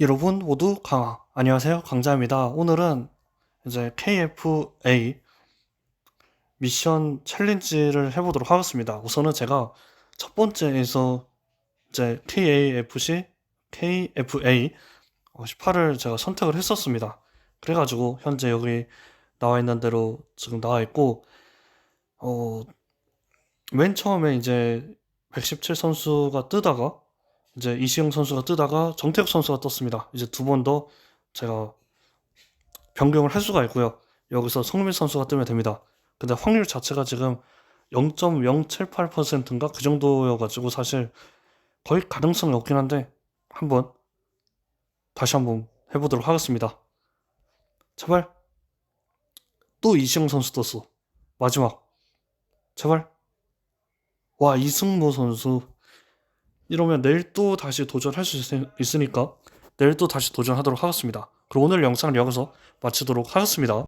여러분 모두 강화. 안녕하세요. 강자입니다. 오늘은 이제 KFA 미션 챌린지를 해보도록 하겠습니다. 우선은 제가 첫 번째에서 이제 KAFC, KFA 18을 제가 선택을 했었습니다. 그래가지고 현재 여기 나와 있는 대로 지금 나와 있고, 어, 맨 처음에 이제 117 선수가 뜨다가 이제 이시영 선수가 뜨다가 정태욱 선수가 떴습니다. 이제 두 번 더 제가 변경을 할 수가 있고요. 여기서 성민 선수가 뜨면 됩니다. 근데 확률 자체가 지금 0.078%인가 그 정도여가지고 사실 거의 가능성이 없긴 한데 한번 다시 한번 해보도록 하겠습니다. 제발 또 이시영 선수 떴어. 마지막 제발 와 이승모 선수 이러면 내일 또 다시 도전할 수 있, 있으니까 내일 또 다시 도전하도록 하겠습니다. 그럼 오늘 영상을 여기서 마치도록 하겠습니다.